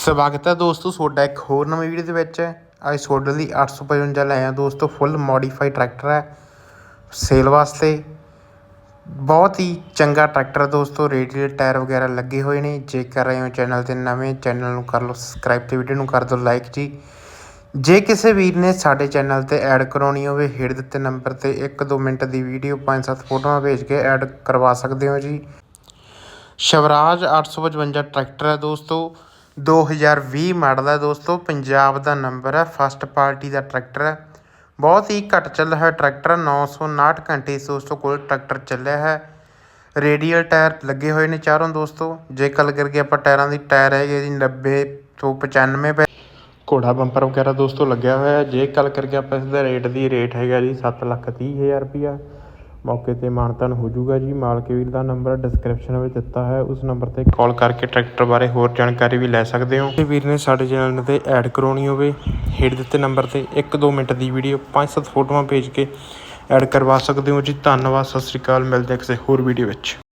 ਸਵਾਗਤ ਹੈ ਦੋਸਤੋ, ਤੁਹਾਡਾ ਇੱਕ ਹੋਰ ਨਵੀਂ ਵੀਡੀਓ ਦੇ ਵਿੱਚ। ਅੱਜ ਤੁਹਾਡੇ ਲਈ 855 ਲੈ ਆਇਆ ਦੋਸਤੋ ਫੁੱਲ ਮੋਡੀਫਾਈਡ ਟਰੈਕਟਰ ਹੈ। ਸੇਲ ਵਾਸਤੇ ਬਹੁਤ ਹੀ ਚੰਗਾ ਟਰੈਕਟਰ ਹੈ ਦੋਸਤੋ ਰੇਡੀਅਲ ਟਾਇਰ ਵਗੈਰਾ ਲੱਗੇ ਹੋਏ ਨੇ। ਜੇ ਕਰ ਰਹੇ ਹੋ ਚੈਨਲ ਤੇ ਨਵੇਂ ਚੈਨਲ ਨੂੰ ਕਰ ਲਓ ਸਬਸਕ੍ਰਾਈਬ ਤੇ ਵੀਡੀਓ ਨੂੰ ਕਰ ਦਿਓ ਲਾਈਕ ਜੀ। ਜੇ ਕਿਸੇ ਵੀਰ ਨੇ ਸਾਡੇ ਚੈਨਲ ਤੇ ਐਡ ਕਰਾਉਣੀ ਹੋਵੇ, ਹੇਠ ਦਿੱਤੇ ਨੰਬਰ ਤੇ 1-2 ਮਿੰਟ ਦੀ ਵੀਡੀਓ 5-7 ਫੋਟੋਆਂ ਭੇਜ ਕੇ ਐਡ ਕਰਵਾ ਸਕਦੇ ਹੋ ਜੀ। ਸ਼ਿਵਰਾਜ 855 ਟਰੈਕਟਰ ਹੈ ਦੋਸਤੋ। 2020 ਮਾਡਲ ਹੈ ਦੋਸਤੋ, ਪੰਜਾਬ ਦਾ ਨੰਬਰ ਹੈ, ਫਸਟ ਪਾਰਟੀ ਦਾ ਟਰੈਕਟਰ ਹੈ। ਬਹੁਤ ਹੀ ਘੱਟ ਚੱਲਿਆ ਹੋਇਆ ਟਰੈਕਟਰ 959 ਘੰਟੇ ਇਸ ਦੋਸਤੋ ਕੋਲ ਟਰੈਕਟਰ ਚੱਲਿਆ ਹੈ। ਰੇਡੀਅਲ ਟਾਇਰ ਲੱਗੇ ਹੋਏ ਨੇ ਚਾਰੋਂ ਦੋਸਤੋ। ਜੇ ਗੱਲ ਕਰਕੇ ਆਪਾਂ ਟਾਇਰਾਂ ਦੀ, ਟਾਇਰ ਹੈਗੇ ਜੀ 90 ਤੋਂ 95 ਪੈ ਘੋੜਾ ਬੰਪਰ ਵਗੈਰਾ ਦੋਸਤੋ ਲੱਗਿਆ ਹੋਇਆ ਜੇ ਗੱਲ ਕਰਕੇ ਆਪਾਂ ਇਸ ਦਾ ਰੇਟ ਦੀ ਰੇਟ ਹੈਗਾ ਜੀ 7 ਲੱਖ ਤੀਹ ਹਜ਼ਾਰ ਰੁਪਈਆ ਮੌਕੇ ਤੇ ਮਾਨਤਨ ਹੋ ਜਾਊਗਾ ਜੀ। ਮਾਲਕ ਵੀਰ ਦਾ ਨੰਬਰ ਡਿਸਕ੍ਰਿਪਸ਼ਨ ਵਿੱਚ ਦਿੱਤਾ ਹੈ। ਉਸ ਨੰਬਰ ਤੇ ਕਾਲ ਕਰਕੇ ਟਰੈਕਟਰ ਬਾਰੇ ਹੋਰ ਜਾਣਕਾਰੀ ਵੀ ਲੈ ਸਕਦੇ ਹੋ। ਜੇ ਵੀਰ ਨੇ ਸਾਡੇ ਚੈਨਲ ਤੇ ਐਡ ਕਰਾਉਣੀ ਹੋਵੇ, ਹੇਠ ਦਿੱਤੇ ਨੰਬਰ ਤੇ 1-2 ਮਿੰਟ ਦੀ ਵੀਡੀਓ 5-7 ਫੋਟੋਆਂ ਭੇਜ ਕੇ ਐਡ ਕਰਵਾ ਸਕਦੇ ਹੋ ਜੀ। ਧੰਨਵਾਦ, ਸਤਿ ਸ੍ਰੀ ਅਕਾਲ। ਮਿਲਦੇ ਕਿਸੇ ਹੋਰ ਵੀਡੀਓ ਵਿੱਚ।